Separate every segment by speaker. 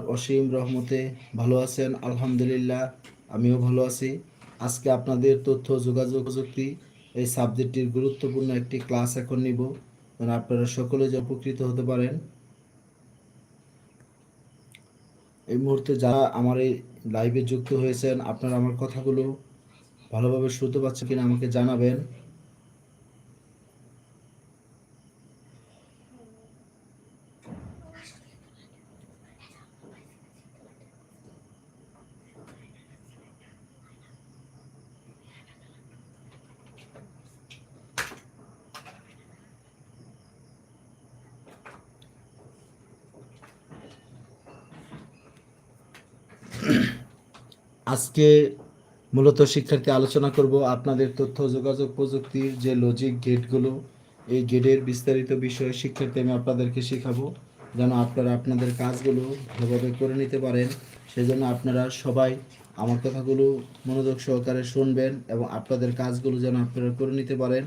Speaker 1: আল্লাহর অসীম রহমতে ভালো আছেন, আলহামদুলিল্লাহ, আমিও ভালো আছি। আজকে আপনাদের তথ্য, যোগাযোগ প্রযুক্তি এই সাবজেক্টটির গুরুত্বপূর্ণ একটি ক্লাস এখন নিব। যেন আপনারা সকলে যে উপকৃত হতে পারেন। এই মুহূর্তে যারা আমার এই লাইভে যুক্ত হয়েছেন, আপনারা আমার কথাগুলো ভালোভাবে শুনতে পাচ্ছেন কিনা আমাকে জানাবেন। আজকে মূলত শিক্ষার্থী আলোচনা করব আপনাদের তথ্য, যোগাযোগ প্রযুক্তির যে লজিক গেটগুলো এই গেটের বিস্তারিত বিষয়ে শিক্ষার্থী আমি আপনাদেরকে শেখাবো, যেন আপনারা আপনাদের কাজগুলো ভালোভাবে করে নিতে পারেন। সেজন্য আপনারা সবাই আমার কথাগুলো মনোযোগ সহকারে শুনবেন এবং আপনাদের কাজগুলো যেন আপনারা করে নিতে পারেন।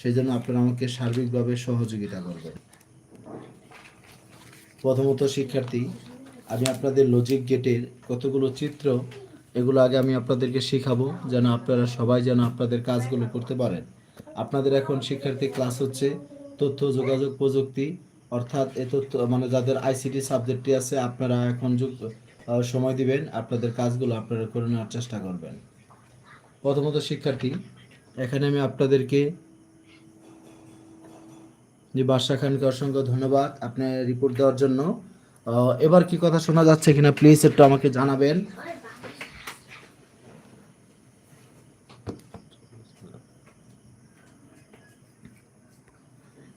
Speaker 1: সেই জন্য আপনারা আমাকে সার্বিকভাবে সহযোগিতা করবেন। প্রথমত শিক্ষার্থী, আমি আপনাদের লজিক গেটের কতগুলো চিত্র এগুলো আগে আমি আপনাদেরকে শেখাবো, যেন আপনারা সবাই যেন আপনাদের কাজগুলো করতে পারেন। আপনাদের এখন শিক্ষার্থী ক্লাস হচ্ছে তথ্য, যোগাযোগ, প্রযুক্তি, অর্থাৎ এ তথ্য মানে যাদের আইসিটি সাবজেক্টটি আছে, আপনারা এখন সময় দিবেন, আপনাদের কাজগুলো আপনারা করে নেওয়ার চেষ্টা করবেন। প্রথমত শিক্ষার্থী, এখানে আমি আপনাদেরকে জি বাদশা খানকে অসংখ্য ধন্যবাদ আপনার রিপোর্ট দেওয়ার জন্য। এবার কি কথা শোনা যাচ্ছে কিনা প্লিজ একটু আমাকে জানাবেন।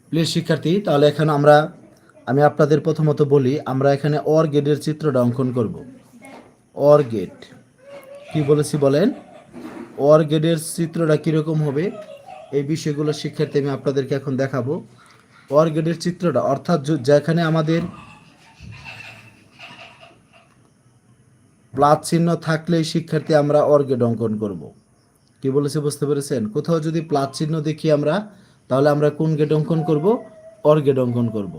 Speaker 1: প্লিজ শিক্ষার্থী, তাহলে এখানে আমরা, আমি আপনাদের প্রথমত বলি, আমরা এখানে অর গেটের চিত্রটা অঙ্কন করব। অর গেট কি বলেছি বলেন? অর গেটের চিত্রটা কীরকম হবে? এই বিষয়গুলো শিক্ষার্থী, আমি আপনাদেরকে এখন দেখাবো। অর গেটের চিত্রটা, অর্থাৎ যেখানে আমাদের প্লাস চিহ্ন থাকলেই শিক্ষার্থী আমরা অর গেট অঙ্কন করব। কি বলেছি, বুঝতে পেরেছেন? কোথাও যদি প্লাস চিহ্ন দেখি আমরা তাহলে আমরা কোন গেট অঙ্কন করব? অর গেট অঙ্কন করব।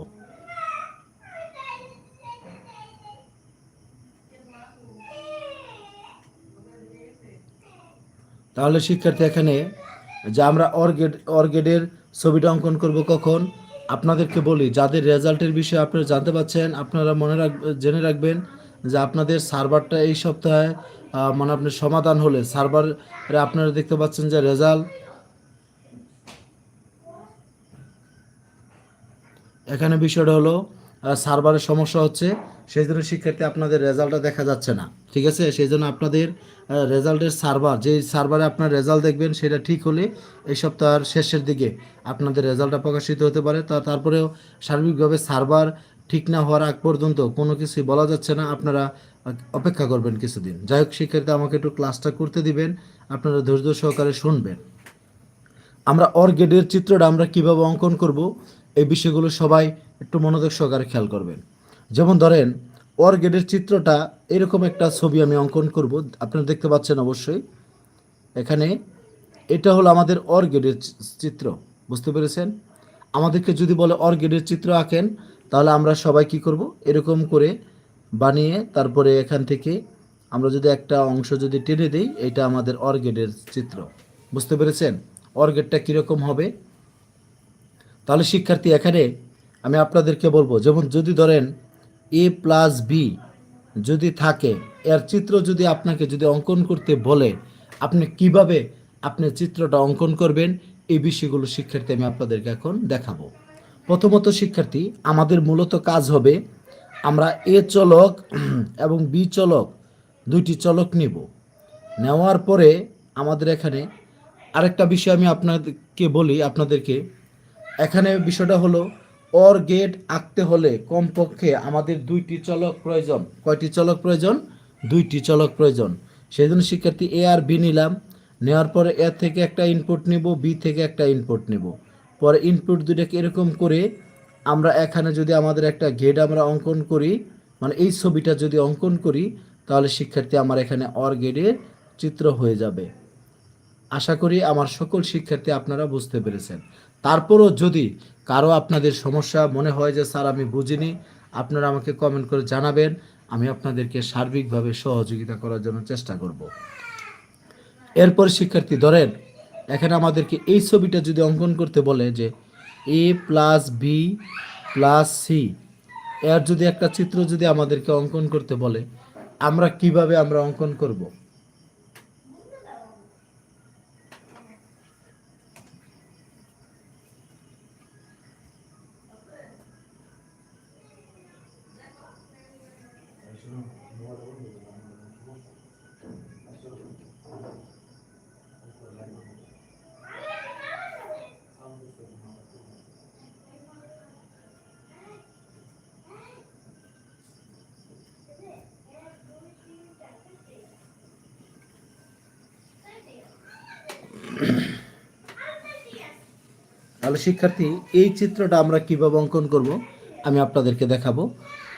Speaker 1: তাহলে শিক্ষার্থী, এখানে যে আমরা অর্গেড অর্গেডের ছবিটা অঙ্কন করব কখন? আপনাদেরকে বলি, যাদের রেজাল্টের বিষয়ে আপনারা জানতে পাচ্ছেন, আপনারা মনে রাখ, জেনে রাখবেন যে আপনাদের সার্ভারটা এই সপ্তাহে মানে আপনার সমাধান হলে, সার্ভারে আপনারা দেখতে পাচ্ছেন যে রেজাল্ট এখানে বিষয়টা হলো সার্ভারের সমস্যা হচ্ছে, সেই জন্য শিক্ষার্থী আপনাদের রেজাল্টটা দেখা যাচ্ছে না, ঠিক আছে? সেই জন্য আপনাদের রেজাল্টের সার্ভার যে সার্ভারে আপনার রেজাল্ট দেখবেন সেটা ঠিক হলে এই সপ্তাহের শেষের দিকে আপনাদের রেজাল্টটা প্রকাশিত হতে পারে। তা তারপরেও সার্বিকভাবে সার্ভার ঠিক না হওয়ার আগ পর্যন্ত কোনো কিছুই বলা যাচ্ছে না। আপনারা অপেক্ষা করবেন কিছুদিন। যাই হোক, শিক্ষার্থী আমাকে একটু ক্লাসটা করতে দিবেন, আপনারা ধৈর্য সহকারে শুনবেন। আমরা অর গেটের চিত্রটা আমরা কীভাবে অঙ্কন করব এই বিষয়গুলো সবাই একটু মনোযোগ সহকারে খেয়াল করবেন। যেমন ধরেন অর গেটের চিত্রটা এরকম একটা ছবি আমি অঙ্কন করব। আপনারা দেখতে পাচ্ছেন অবশ্যই। এখানে এটা হলো আমাদের অর গেটের চিত্র। বুঝতে পেরেছেন? আমাদেরকে যদি বলে অর গেটের চিত্র আঁকেন, তাহলে আমরা সবাই কি করব? এরকম করে বানিয়ে তারপরে এখান থেকে আমরা যদি একটা অংশ যদি টেনে দিই, এটা আমাদের অর গেটের চিত্র। বুঝতে পেরেছেন? অর গেটটা কীরকম হবে? তাহলে শিক্ষার্থী, এখানে আমি আপনাদেরকে বলব, যেমন যদি ধরেন এ প্লাস বি যদি থাকে, এর চিত্র যদি আপনাকে যদি অঙ্কন করতে বলে, আপনি কীভাবে আপনি চিত্রটা অঙ্কন করবেন, এই বিষয়গুলো শিক্ষার্থী আমি আপনাদেরকে এখন দেখাবো। প্রথমত শিক্ষার্থী, আমাদের মূলত কাজ হবে, আমরা এ চলক এবং বি চলক, দুইটি চলক নিব। নেওয়ার পরে আমাদের এখানে আরেকটা বিষয় আমি আপনাদেরকে বলি, আপনাদেরকে এখানে বিষয়টা হলো অর গেট আঁকতে হলে কমপক্ষে আমাদের দুইটি চলক প্রয়োজন। কয়টি চলক প্রয়োজন? দুইটি চলক প্রয়োজন। সেই জন্য শিক্ষার্থী এ আর বি নিলাম। নেওয়ার পরে এ থেকে একটা ইনপুট নেব বি থেকে একটা ইনপুট নেব। পরে ইনপুট দুইটাকে এরকম করে আমরা এখানে যদি আমাদের একটা গেট আমরা অঙ্কন করি মানে এই ছবিটা যদি অঙ্কন করি, তাহলে শিক্ষার্থী আমার এখানে অর গেটের চিত্র হয়ে যাবে। আশা করি আমার সকল শিক্ষার্থী আপনারা বুঝতে পেরেছেন। তারপরও যদি কারও আপনাদের সমস্যা মনে হয় যে, স্যার, আমি বুঝিনি, আপনারা আমাকে কমেন্ট করে জানাবেন। আমি আপনাদেরকে সার্বিকভাবে সহযোগিতা করার জন্য চেষ্টা করব। এরপর শিক্ষার্থী, ধরেন এখানে আমাদেরকে এই ছবিটা যদি অঙ্কন করতে বলে যে A plus B plus C এর যদি একটা চিত্র যদি আমাদেরকে অঙ্কন করতে বলে, আমরা কীভাবে আমরা অঙ্কন করব? তাহলে শিক্ষার্থী, এই চিত্রটা আমরা কীভাবে অঙ্কন করব আমি আপনাদেরকে দেখাবো।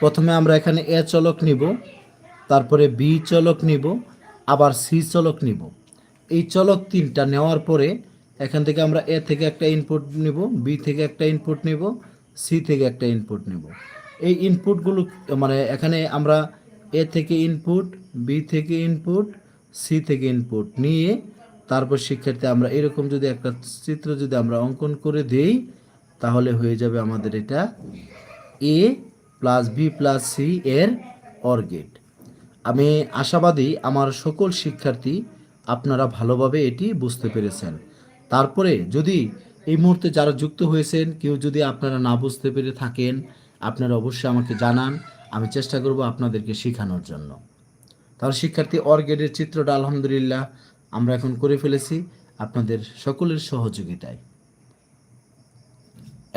Speaker 1: প্রথমে আমরা এখানে এ চলক নিব, তারপরে বি চলক নিব, আবার সি চলক নিব। এই চলক তিনটা নেওয়ার পরে এখান থেকে আমরা এ থেকে একটা ইনপুট নিব, বি থেকে একটা ইনপুট নিব, সি থেকে একটা ইনপুট নিব। এই ইনপুটগুলো মানে এখানে আমরা এ থেকে ইনপুট বি থেকে ইনপুট সি থেকে ইনপুট নিয়ে তারপর শিক্ষার্থী, আমরা এরকম যদি একটা চিত্র যদি আমরা অঙ্কন করে দেই, তাহলে হয়ে যাবে আমাদের এটা A plus B plus C এর অর গেট আমি আশাবাদী আমার সকল শিক্ষার্থী আপনারা ভালোভাবে এটি বুঝতে পেরেছেন। তারপরে যদি এই মুহূর্তে যারা যুক্ত হয়েছেন, কেউ যদি আপনারা না বুঝতে পেরে থাকেন, আপনারা অবশ্যই আমাকে জানান, আমি চেষ্টা করব আপনাদেরকে শেখানোর জন্য। তাহলে শিক্ষার্থী অর গেটের চিত্রটা আলহামদুলিল্লাহ আমরা এখন করে ফেলেছি আপনাদের সকলের সহযোগিতায়।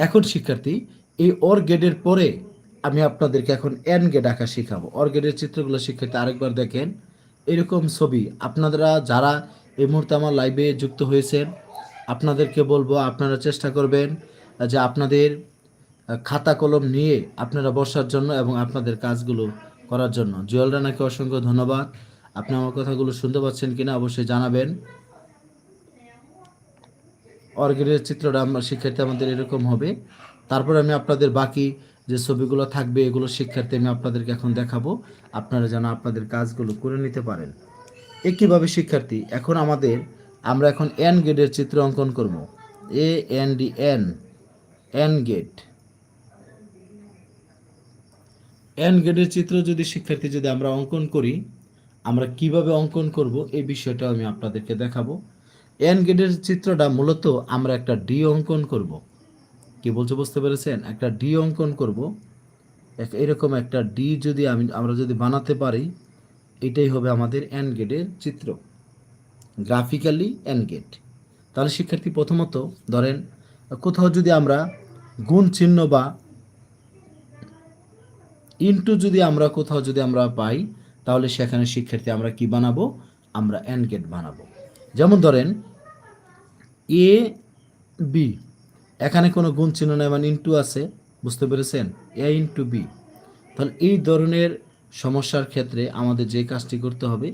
Speaker 1: এখন শিক্ষার্থী, এই অর গেটের পরে আমি আপনাদেরকে এখন এন গেট আঁকা শেখাবো। অর গেটের চিত্রগুলো শিক্ষার্থী আরেকবার দেখেন। এরকম ছবি আপনারা যারা এই মুহূর্তে আমার লাইভে যুক্ত হয়েছেন, আপনাদেরকে বলব আপনারা চেষ্টা করবেন যে আপনাদের খাতা কলম নিয়ে আপনারা বসার জন্য এবং আপনাদের কাজগুলো করার জন্য। জুয়েল রানাকে অসংখ্য ধন্যবাদ। আপনি আমার কথাগুলো শুনতে পাচ্ছেন কিনা অবশ্যই জানাবেন। অর্গেনের চিত্রটা আমার শিক্ষার্থী আমাদের এরকম হবে। তারপর আমি আপনাদের বাকি যে ছবিগুলো থাকবে, এগুলো শিক্ষার্থী আমি আপনাদেরকে এখন দেখাবো। আপনারা যেন আপনাদের কাজগুলো করে নিতে পারেন। একইভাবে শিক্ষার্থী? এখন আমাদের, আমরা এখন এন গেটের চিত্র অঙ্কন করব। A N D N N gate N গেটের চিত্র যদি শিক্ষার্থী যদি আমরা অঙ্কন করি আমরা কীভাবে অঙ্কন করব এই বিষয়টা আমি আপনাদেরকে দেখাবো। এন গেটের চিত্রটা মূলত আমরা একটা ডি অঙ্কন করব। কি বলছে, বুঝতে পেরেছেন? একটা ডি অঙ্কন করব। এক- এরকম একটা ডি যদি আমি, আমরা যদি বানাতে পারি, এটাই হবে আমাদের এন গেটের চিত্র। গ্রাফিক্যালি এন গেট তাহলে শিক্ষার্থী, প্রথমত ধরেন, কোথাও যদি আমরা গুণ চিহ্ন বা ইন্টু যদি আমরা কোথাও যদি আমরা পাই তাহলে সেখানে শিক্ষার্থী আমরা কি বানাবো? আমরা এন গেট বানাবো। যেমন ধরেন এ বি এখানে কোনো গুণ চিহ্ন নেই মানে ইনটু আছে। বুঝতে পেরেছেন? এ ইনটু বি তাহলে এই ধরনের সমস্যার ক্ষেত্রে আমাদের যে কাজটি করতে হবে,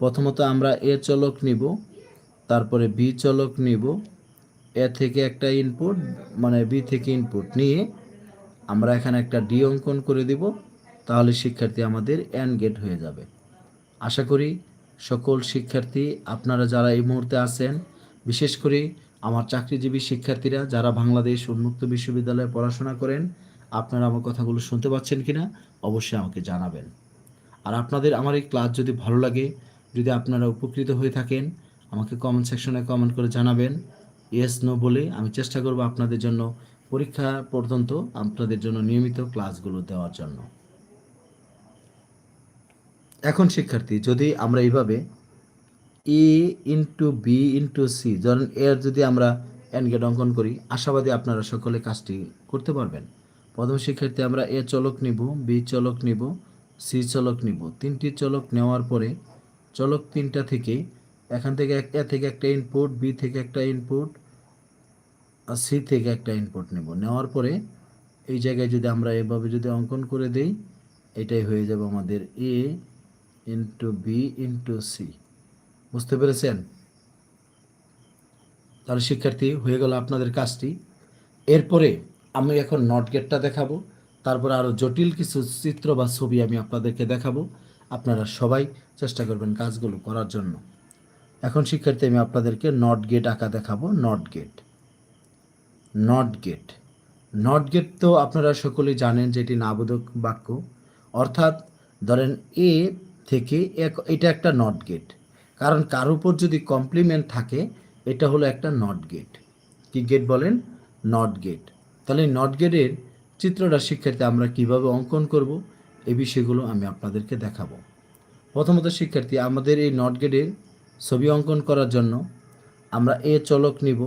Speaker 1: প্রথমত আমরা এ চলক নিব, তারপরে বি চলক নিব এ থেকে একটা ইনপুট মানে বি থেকে ইনপুট নিয়ে আমরা এখানে একটা ডি অঙ্কন করে দিব। তাহলে শিক্ষার্থী আমাদের এন গেট হয়ে যাবে। আশা করি সকল শিক্ষার্থী, আপনারা যারা এই মুহূর্তে আছেন, বিশেষ করে আমার চাকরিজীবী শিক্ষার্থীরা যারা বাংলাদেশ উন্মুক্ত বিশ্ববিদ্যালয়ে পড়াশোনা করেন, আপনারা আমার কথাগুলো শুনতে পাচ্ছেন কি না অবশ্যই আমাকে জানাবেন। আর আপনাদের আমার এই ক্লাস যদি ভালো লাগে, যদি আপনারা উপকৃত হয়ে থাকেন, আমাকে কমেন্ট সেকশনে কমেন্ট করে জানাবেন। ইয়েস নো বলে আমি চেষ্টা করব আপনাদের জন্য পরীক্ষা পর্যন্ত আপনাদের জন্য নিয়মিত ক্লাসগুলো দেওয়ার জন্য। এখন শিক্ষার্থী, যদি আমরা এইভাবে A into B into C ধরেন এর যদি আমরা এন গেট অঙ্কন করি, আশাবাদী আপনারা সকলে কাজটি করতে পারবেন। প্রথম শিক্ষার্থী, আমরা এ চলক নিব বি চলক নিব সি চলক নিব। তিনটি চলক নেওয়ার পরে চলক তিনটা থেকে এখান থেকে এক- এ থেকে একটা ইনপুট বি থেকে একটা ইনপুট আর সি থেকে একটা ইনপুট নেব। নেওয়ার পরে এই জায়গায় যদি আমরা এভাবে যদি অঙ্কন করে দেই, এটাই হয়ে যাবে আমাদের A into B into C বুঝতে পেরেছেন? তাহলে শিক্ষার্থী, হয়ে গেল আপনাদের কাজটি। এরপরে আমি এখন নট গেটটা দেখাবো। তারপর আরও জটিল কিছু চিত্র বা ছবি আমি আপনাদেরকে দেখাবো। আপনারা সবাই চেষ্টা করবেন কাজগুলো করার জন্য। এখন শিক্ষার্থী, আমি আপনাদেরকে নট গেট আঁকা দেখাবো। Not gate not gate not gate তো আপনারা সকলেই জানেন যে এটি নাবোধক বাক্য। অর্থাৎ ধরেন এ থেকে এক, এটা একটা নট গেট কারণ কার উপর যদি কমপ্লিমেন্ট থাকে, এটা হলো একটা নট গেট কি গেট বলেন? নট গেট তাহলে নট গেটের চিত্রটা শিক্ষার্থী আমরা কীভাবে অঙ্কন করব? এই বিষয়গুলো আমি আপনাদেরকে দেখাবো। প্রথমত শিক্ষার্থী, আমাদের এই নট গেটের ছবি অঙ্কন করার জন্য আমরা এ চলক নিব।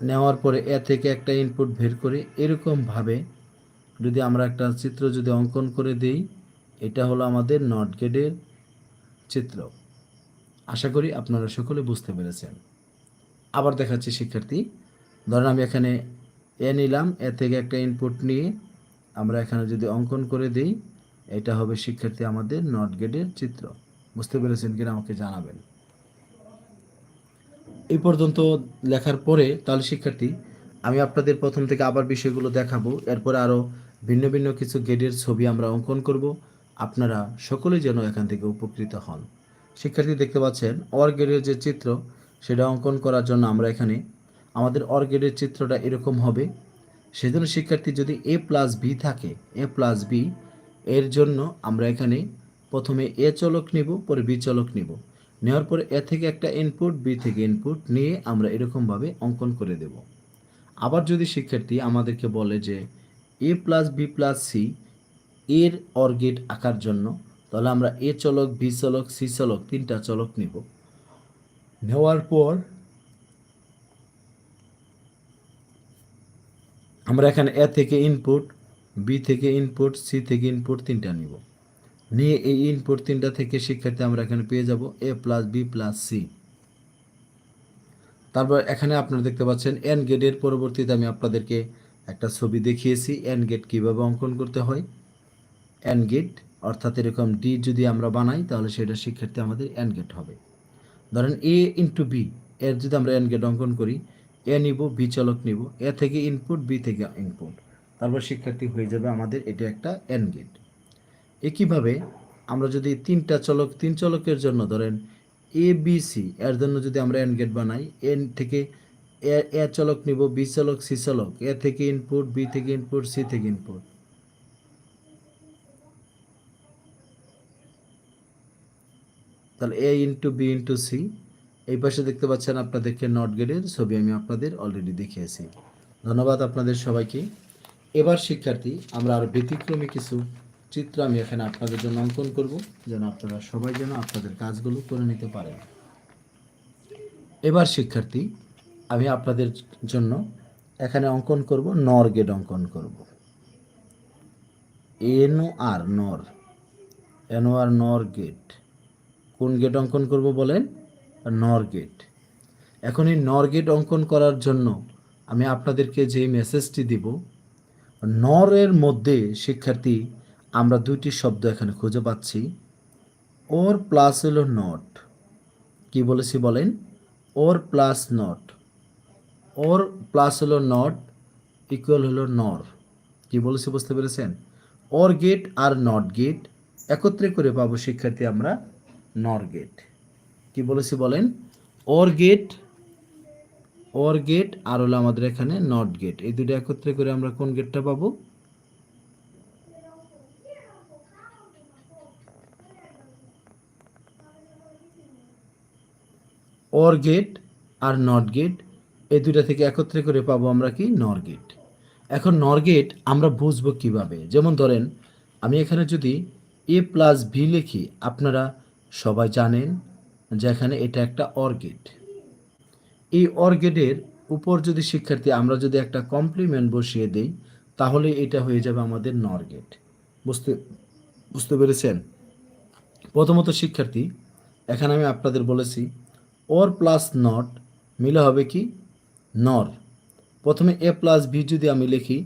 Speaker 1: নেওয়ার পরে এ থেকে একটা ইনপুট বের করে এরকমভাবে যদি আমরা একটা চিত্র যদি অঙ্কন করে দিই এটা হলো আমাদের নট গেটের চিত্র। আশা করি আপনারা সকলে বুঝতে পেরেছেন। আবার দেখাচ্ছি শিক্ষার্থী। ধরেন আমি এখানে এ নিলাম, এ থেকে একটা ইনপুট নিয়ে আমরা এখানে যদি অঙ্কন করে দিই, এটা হবে শিক্ষার্থী আমাদের নট গেটের চিত্র। বুঝতে পেরেছেন কিনা আমাকে জানাবেন। এই পর্যন্ত লেখার পরে তাহলে শিক্ষার্থী, আমি আপনাদের প্রথম থেকে আবার বিষয়গুলো দেখাবো। এরপরে আরও ভিন্ন ভিন্ন কিছু গেটের ছবি আমরা অঙ্কন করব। আপনারা সকলেই যেন এখান থেকে উপকৃত হন। শিক্ষার্থী দেখতে পাচ্ছেন অর গেটের যে চিত্র, সেটা অঙ্কন করার জন্য আমরা এখানে, আমাদের অর গেটের চিত্রটা এরকম হবে। সেজন্য শিক্ষার্থী যদি এ প্লাস বি থাকে, এ প্লাস বি, এর জন্য আমরা এখানে প্রথমে এ চলক নিব, পরে বি চলক নিব। নেওয়ার পরে এ থেকে একটা ইনপুট বি থেকে ইনপুট নিয়ে আমরা এরকমভাবে অঙ্কন করে দেব। আবার যদি শিক্ষার্থী আমাদেরকে বলে যে A plus B plus C এর অর্গেট আঁকার জন্য, তাহলে আমরা এ চলক, বি চলক, সি চলক, তিনটা চলক নিব। নেওয়ার পর আমরা এখানে এ থেকে ইনপুট বি থেকে ইনপুট সি থেকে ইনপুট তিনটা নিব। নিয়ে এই ইনপুট তিনটা থেকে শিক্ষার্থী আমরা এখানে পেয়ে যাব A plus B plus C তারপর এখানে আপনারা দেখতে পাচ্ছেন এন গেটের পরবর্তীতে আমি আপনাদেরকে একটা ছবি দেখিয়েছি এন গেট কীভাবে অঙ্কন করতে হয়। এন গেট অর্থাৎ এরকম ডি যদি আমরা বানাই, তাহলে সেটা শিক্ষার্থী আমাদের এন গেট হবে। ধরেন এ ইন্টু বি এর যদি আমরা এন গেট অঙ্কন করি এ নিব বি চলক নিব এ থেকে ইনপুট বি থেকে ইনপুট তারপর শিক্ষার্থী হয়ে যাবে আমাদের এটা একটা এন গেট একইভাবে আমরা যদি তিনটা চলক, তিন চলকের জন্য ধরেন এ বি সি এর জন্য যদি আমরা এন গেট বানাই এন থেকে এ চলক নিব বি চলক সি চলক এ থেকে ইনপুট বি থেকে ইনপুট সি থেকে ইনপুট তাহলে A into B into C এই পাশে দেখতে পাচ্ছেন আপনাদেরকে নট গেটের ছবি আমি আপনাদের অলরেডি দেখিয়েছি। ধন্যবাদ আপনাদের সবাইকে। এবার শিক্ষার্থী, আমরা আরও ব্যতিক্রমী কিছু চিত্র আমি এখানে আপনাদের জন্য অঙ্কন করব, যেন আপনারা সবাই যেন আপনাদের কাজগুলো করে নিতে পারেন। এবার শিক্ষার্থী, আমি আপনাদের জন্য এখানে অঙ্কন করব নর গেট অঙ্কন করব। এন আর নর এন আর নর গেট কোন গেট অঙ্কন করব বলেন? নর গেট এখন এই নর গেট অঙ্কন করার জন্য আমি আপনাদেরকে যে মেসেজটি দিব নরের মধ্যে, শিক্ষার্থী, আমরা দুইটি শব্দ এখানে খুঁজে পাচ্ছি। ওর প্লাস হলো নট কি বলেছি বলেন? Or plus not or plus হলো নট ইকুয়াল হলো নর কি বলেছি বুঝতে পেরেছেন? ওর গেট আর নট গেট একত্রে করে পাবো, শিক্ষার্থী, আমরা নর গেট। কি বলেছি বলেন? ওর গেট ওর গেট আর হলো আমাদের এখানে নট গেট। এই দুটো একত্রে করে আমরা কোন গেটটা পাবো? ওর গেট আর নট গেট, এই দুইটা থেকে একত্রে করে পাবো আমরা কি? নর গেট। এখন নর গেট আমরা বুঝব কীভাবে? যেমন ধরেন, আমি এখানে যদি এ প্লাস ভি লিখি, আপনারা সবাই জানেন যে এখানে এটা একটা অর গেট এই অর গেটের উপর যদি শিক্ষার্থী, আমরা যদি একটা কমপ্লিমেন্ট বসিয়ে দিই, তাহলে এটা হয়ে যাবে আমাদের নর গেট বুঝতে বুঝতে পেরেছেন? প্রথমত শিক্ষার্থী, এখানে আমি আপনাদের বলেছি ওর প্লাস নট মিলে হবে কি? নর প্রথমে এ প্লাস বি যদি আমি লিখি,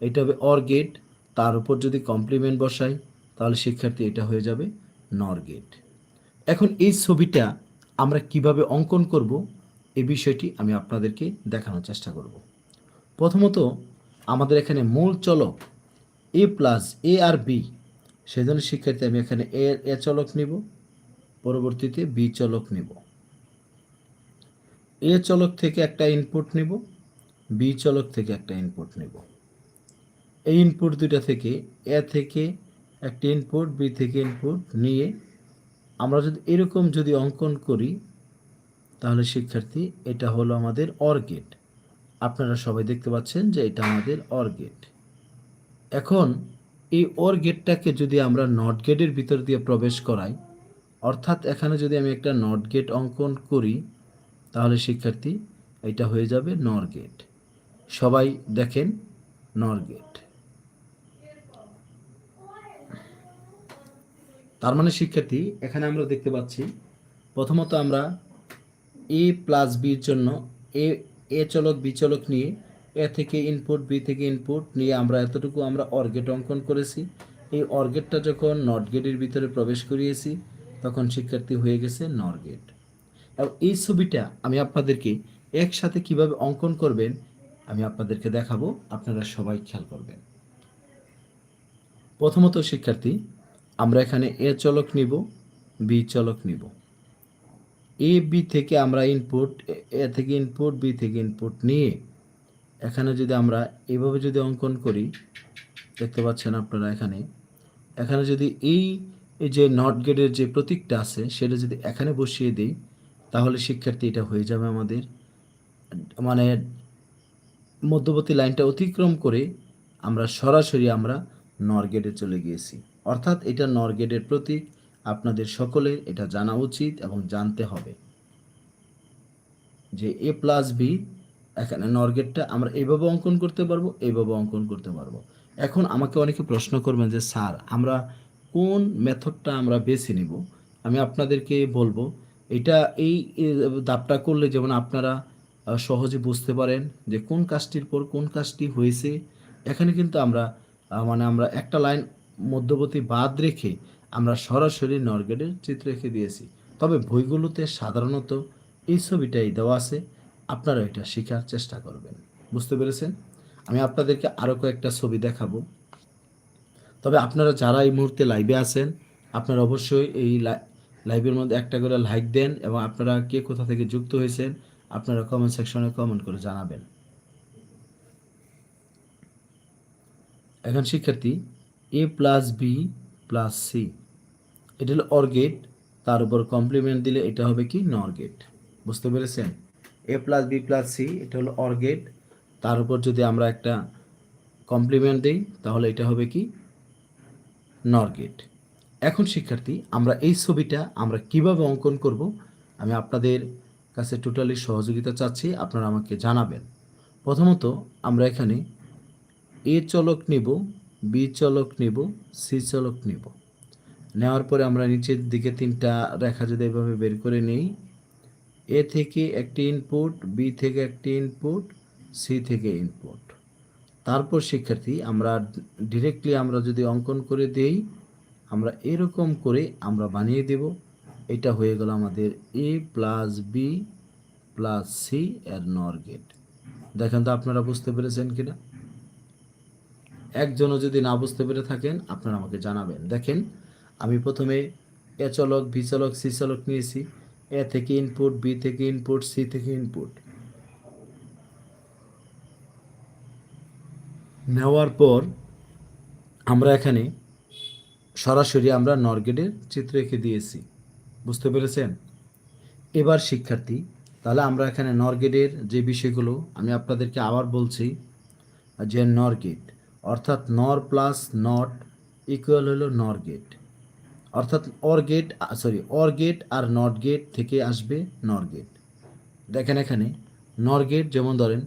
Speaker 1: এটা হবে অর গেট তার উপর যদি কমপ্লিমেন্ট বসাই, তাহলে শিক্ষার্থী, এটা হয়ে যাবে নর গেট এখন এই ছবিটা আমরা কীভাবে অঙ্কন করব এ বিষয়টি আমি আপনাদেরকে দেখানোর চেষ্টা করব। প্রথমত, আমাদের এখানে মূল চলক এ প্লাস এ আর বি সেই জন্য শিক্ষার্থী আমি এখানে এ এ চলক নিব, পরবর্তীতে বি চলক নিব। এ চলক থেকে একটা ইনপুট নিব বি চলক থেকে একটা ইনপুট নিব। এই ইনপুট দুটা থেকে এ থেকে একটা ইনপুট বি থেকে ইনপুট নিয়ে আমরা যদি এরকম যদি অঙ্কন করি, তাহলে শিক্ষার্থী, এটা হলো আমাদের অর গেট আপনারা সবাই দেখতে পাচ্ছেন যে এটা আমাদের অর গেট এখন, এই ওর গেটটাকে যদি আমরা নট গেটের ভিতর দিয়ে প্রবেশ করাই, অর্থাৎ এখানে যদি আমি একটা নট গেট অঙ্কন করি, তাহলে শিক্ষার্থী, এটা হয়ে যাবে নর গেট সবাই দেখেন নর গেট তার মানে শিক্ষার্থী, এখানে আমরা দেখতে পাচ্ছি, প্রথমত আমরা এ প্লাস বির জন্য এ এ চলক বি চলক নিয়ে এ থেকে ইনপুট বি থেকে ইনপুট নিয়ে আমরা এতটুকু আমরা অর্গেট অঙ্কন করেছি। এই অর্গেটটা যখন নট গেটের ভিতরে প্রবেশ করিয়েছি, তখন শিক্ষার্থী হয়ে গেছে নর গেট এবং এই ছবিটা আমি আপনাদেরকে একসাথে কীভাবে অঙ্কন করবেন, আমি আপনাদেরকে দেখাবো, আপনারা সবাই খেয়াল করবেন। প্রথমত শিক্ষার্থী আমরা এখানে এ চলক নিব, বি চলক নিব। এ, বি থেকে আমরা ইনপুট এ থেকে ইনপুট বি থেকে ইনপুট নিয়ে এখানে যদি আমরা এভাবে যদি অঙ্কন করি, দেখতে পাচ্ছেন আপনারা এখানে এখানে যদি এই যে নট গেটের যে প্রতীকটা আছে, সেটা যদি এখানে বসিয়ে দিই, তাহলে শিক্ষার্থী এটা হয়ে যাবে আমাদের। মানে মধ্যবর্তী লাইনটা অতিক্রম করে আমরা সরাসরি আমরা নর গেটে চলে গিয়েছি। অর্থাৎ এটা নর গেটের প্রতীক। আপনাদের সকলের এটা জানা উচিত এবং জানতে হবে যে এ প্লাস বি, এখানে নরগেটটা আমরা এইভাবে অঙ্কন করতে পারব এইভাবে অঙ্কন করতে পারব। এখন আমাকে অনেকে প্রশ্ন করবেন যে, স্যার, আমরা কোন মেথডটা আমরা বেছে নিব? আমি আপনাদেরকে বলব, এটা এই দাপটা করলে যেমন আপনারা সহজে বুঝতে পারেন যে কোন কাজটির পর কোন কাজটি হয়েছে। এখানে কিন্তু আমরা মানে আমরা একটা লাইন মধ্যবর্তী বাদ রেখে আমরা সরাসরি নরগেটের চিত্র রেখে দিয়েছি। তবে বইগুলোতে সাধারণত এই ছবিটাই দেওয়া আছে। আপনারা এটা শেখার চেষ্টা করবেন। বুঝতে পেরেছেন? আমি আপনাদেরকে আরও কয়েকটা ছবি দেখাবো। তবে আপনারা যারা এই মুহূর্তে লাইভে আছেন, আপনারা অবশ্যই এই লাই- লাইভের মধ্যে একটা করে লাইক দেন এবং আপনারা কে কোথা থেকে যুক্ত হয়েছেন, আপনারা কমেন্ট সেকশনে কমেন্ট করে জানাবেন। এখন শিক্ষার্থী A plus B plus C এটা হলো অর গেট তার উপর কমপ্লিমেন্ট দিলে এটা হবে কি? নর গেট বুঝতে পেরেছেন? A plus B plus C এটা হলো অর গেট তার উপর যদি আমরা একটা কমপ্লিমেন্ট দিই, তাহলে এটা হবে কি? নর গেট এখন শিক্ষার্থী, আমরা এই ছবিটা আমরা কীভাবে অঙ্কন করব? আমি আপনাদের কাছে টোটালি সহযোগিতা চাচ্ছি, আপনারা আমাকে জানাবেন। প্রথমত, আমরা এখানে এ চলক নিব বি চলক নিব, সি চলক নিব। নেওয়ার পরে আমরা নিচের দিকে তিনটা রেখা যদি এভাবে বের করে নিই, এ থেকে একটি ইনপুট বি থেকে একটি ইনপুট সি থেকে ইনপুট তারপর শিক্ষার্থী, আমরা ডিরেক্টলি আমরা যদি অঙ্কন করে দেই, আমরা এরকম করে আমরা বানিয়ে দেব। এটা হয়ে গেল আমাদের A plus B plus C এর নর গেট দেখেন তো আপনারা বুঝতে পেরেছেন কিনা? একজনও যদি না বুঝতে পেরে থাকেন, আপনারা আমাকে জানাবেন। দেখেন, আমি প্রথমে এ চলক, বি চলক, সি চলক নিয়েছি। এ থেকে ইনপুট বি থেকে ইনপুট সি থেকে ইনপুট নেওয়ার পর আমরা এখানে সরাসরি আমরা নরগেটের চিত্র এঁকে দিয়েছি। বুঝতে পেরেছেন? এবার শিক্ষার্থী, তাহলে আমরা এখানে নরগেটের যে বিষয়গুলো, আমি আপনাদেরকে আবার বলছি, যে নর গেট অর্থাৎ নর প্লাস নট ইকুয়াল হলো নর গেট অর্থাৎ or gate sorry or gate R not gate থেকে আসবে নর গেট দেখেন এখানে, নর গেট যেমন ধরেন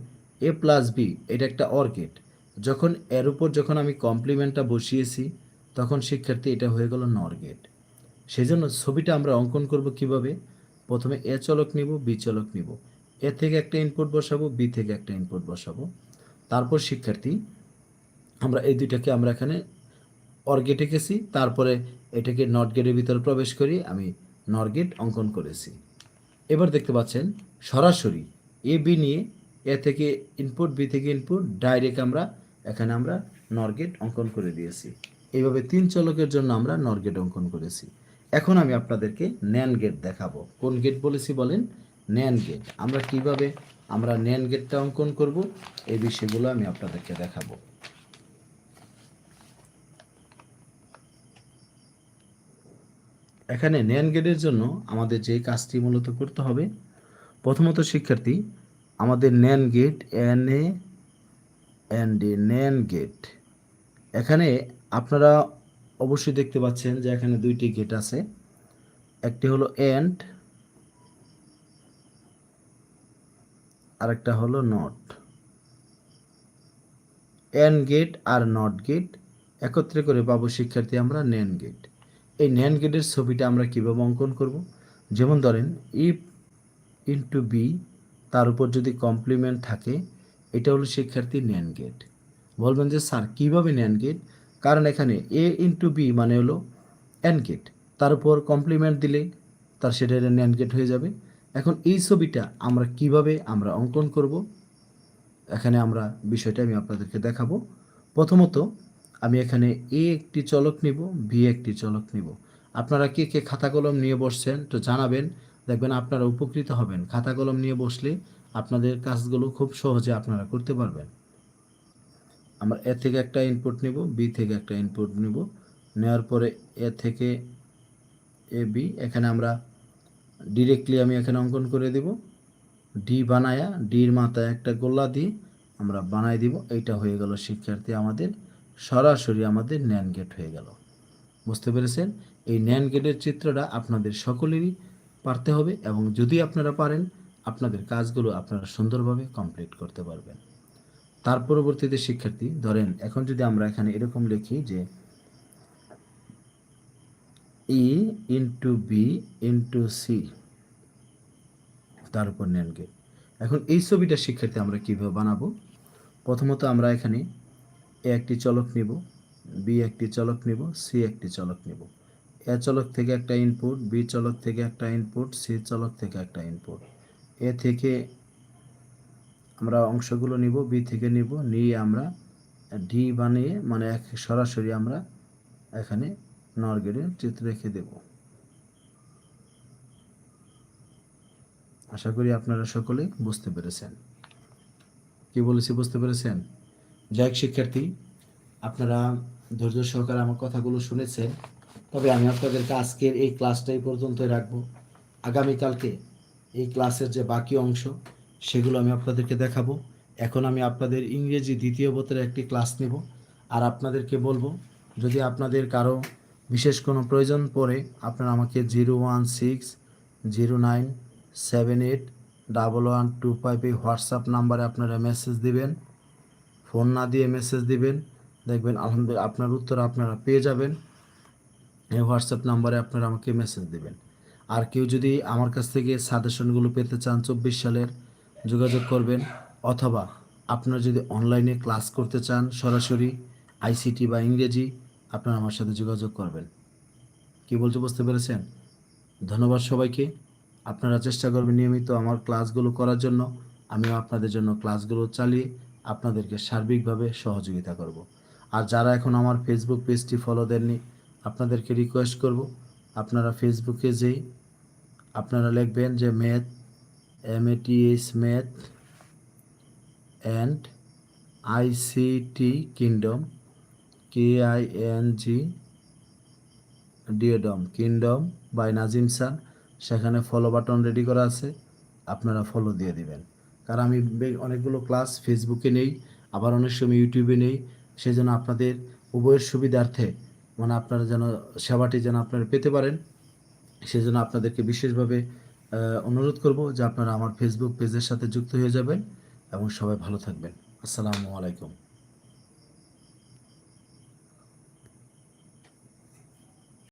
Speaker 1: এ প্লাস বি এটা একটা অর গেট যখন এর উপর যখন আমি কমপ্লিমেন্টটা বসিয়েছি, তখন শিক্ষার্থী এটা হয়ে গেল নর গেট সেই জন্য ছবিটা আমরা অঙ্কন করব কীভাবে? প্রথমে এ চলক নিব বি চলক নিব। এ থেকে একটা ইনপুট বসাবো বি থেকে একটা ইনপুট বসাবো। তারপর শিক্ষার্থী আমরা এই দুইটাকে আমরা এখানে অর গেটে গেছি তারপরে এটাকে নট গেটের ভিতরে প্রবেশ করি, আমি নর গেট অঙ্কন করেছি। এবার দেখতে পাচ্ছেন, সরাসরি এ বি নিয়ে এ থেকে ইনপুট বি থেকে ইনপুট ডাইরেক্ট আমরা এখানে আমরা নরগেট অঙ্কন করে দিয়েছি। এইভাবে তিন চলকের জন্য আমরা নরগেট অঙ্কন করেছি। এখন আমি আপনাদেরকে ন্যান গেট দেখাবো। কোন গেট বলেছি বলেন? ন্যান গেট আমরা কীভাবে আমরা ন্যান গেটটা অঙ্কন করব? এই বিষয়গুলো আমি আপনাদেরকে দেখাবো। এখানে ন্যান গেটের জন্য আমাদের যে কাজটি মূলত করতে হবে, প্রথমত শিক্ষার্থী, আমাদের nand gate, N A N D, nand gate. এখানে আপনারা অবশ্যই দেখতে পাচ্ছেন যে এখানে দুইটি গেট আছে। একটি হলো এন্ড, আরেকটা হলো নট। এন গেট আর নট গেট, একত্রে করে পাবো শিক্ষার্থী আমরা ন্যান গেট। এই ন্যান গেটের ছবিটা আমরা কীভাবে অঙ্কন করব? যেমন ধরেন ইফ ইন্টু বি তার উপর যদি কমপ্লিমেন্ট থাকে, এটা হলো শিক্ষার্থী ন্যান গেট। বলবেন যে, স্যার, কীভাবে ন্যান গেট? কারণ এখানে এ ইন্টু বি মানে হলো এন গেট। তার উপর কমপ্লিমেন্ট দিলে, তার সেটা ন্যান গেট হয়ে যাবে। এখন এই ছবিটা আমরা কীভাবে আমরা অঙ্কন করব? এখানে আমরা বিষয়টা আমি আপনাদেরকে দেখাবো। প্রথমত আমি এখানে এ একটি চলক নিব, বি একটি চলক নিব। আপনারা কে কে খাতা কলম নিয়ে বসছেন তো জানাবেন, দেখবেন আপনারা উপকৃত হবেন। খাতা কলম নিয়ে বসলে আপনাদের কাজগুলো খুব সহজে আপনারা করতে পারবেন। আমরা এ থেকে একটা ইনপুট নিব, বি থেকে একটা ইনপুট নিব। নেওয়ার পরে এ থেকে এ, বি, এখানে আমরা ডিরেক্টলি আমি এখানে অঙ্কন করে দেব। ডি বানায়া, ডির মাথায় একটা গোল্লা দিয়ে আমরা বানাই দিব। এইটা হয়ে গেল শিক্ষার্থী আমাদের সরাসরি আমাদের ন্যান গেট হয়ে গেল। বুঝতে পেরেছেন? এই ন্যান গেটের চিত্রটা আপনাদের সকলেরই পারতে হবে এবং যদি আপনারা পারেন, আপনাদের কাজগুলো আপনারা সুন্দরভাবে কমপ্লিট করতে পারবেন। তার পরবর্তীতে শিক্ষার্থী, ধরেন এখন যদি আমরা এখানে এরকম লিখি যে A into B into C তার উপর ন্যান গেট এখন এই ছবিটা শিক্ষার্থী আমরা কীভাবে বানাবো? প্রথমত আমরা এখানে এ একটি চলক নিব, বি একটি চলক নিব, সি একটি চলক নিব। এ চলক থেকে একটা ইনপুট বি চলক থেকে একটা ইনপুট সি চলক থেকে একটা ইনপুট এ থেকে আমরা অংশগুলো নিব, বি থেকে নিব, নিয়ে আমরা ডি বানিয়ে মানে এক সরাসরি আমরা এখানে নরগেটের চিত্র রেখে দেব। আশা করি আপনারা সকলে বুঝতে পেরেছেন। কি বলেছি, বুঝতে পেরেছেন? যাই শিক্ষার্থী, আপনারা ধৈর্য সহকারে আমার কথাগুলো শুনেছেন, তবে আমি আপনাদেরকে আজকের এই ক্লাসটাই পর্যন্তই রাখব। আগামীকালকে এই ক্লাসের যে বাকি অংশ, সেগুলো আমি আপনাদেরকে দেখাবো। এখন আমি আপনাদের ইংরেজি দ্বিতীয় বোতের একটি ক্লাস নেব। আর আপনাদেরকে বলব, যদি আপনাদের কারও বিশেষ কোনো প্রয়োজন পড়ে, আপনারা আমাকে zero one six zero nine seven eight double one two five এই হোয়াটসঅ্যাপ নাম্বারে আপনারা মেসেজ দিবেন। ফোন না দিয়ে মেসেজ দিবেন। দেখবেন আলহামদুলিল্লাহ আপনার উত্তর আপনারা পেয়ে যাবেন। এই হোয়াটসঅ্যাপ নাম্বারে আপনারা আমাকে মেসেজ দিবেন। আর কেউ যদি আমার কাছ থেকে সাজেশনগুলো পেতে চান চব্বিশ সালের, যোগাযোগ করবেন। অথবা আপনারা যদি অনলাইনে ক্লাস করতে চান, সরাসরি আইসিটি বা ইংরেজি, আপনারা আমার সাথে যোগাযোগ করবেন। কি বলতে বুঝতে পেরেছেন? ধন্যবাদ সবাইকে। আপনারা চেষ্টা করবেন নিয়মিত আমার ক্লাসগুলো করার জন্য। আমিও আপনাদের জন্য ক্লাসগুলো চালিয়ে আপনাদেরকে সার্বিকভাবে সহযোগিতা করব। আর যারা এখন আমার ফেসবুক পেজটি ফলো দেননি, আপনাদেরকে রিকোয়েস্ট করব, আপনারা ফেসবুকে যেই, আপনারা লিখবেন যে math M A T H math and ICT kingdom K I N G ডিএডম kingdom by Nazim sir সেখানে ফলো বাটন রেডি করা আছে, আপনারা ফলো দিয়ে দিবেন। কারণ আমি অনেকগুলো ক্লাস ফেসবুকে নেই, আবার অনেক সময় ইউটিউবে নেই। সেই জন্য আপনাদের উভয়ের সুবিধার্থে মানে আপনারা যেন সেবাটি যেন আপনারা পেতে পারেন। সেই জন্য আপনাদেরকে বিশেষভাবে অনুরোধ করব যে আপনারা আমার ফেসবুক পেজের সাথে যুক্ত হয়ে যাবেন এবং সবাই ভালো থাকবেন। আসসালামু আলাইকুম।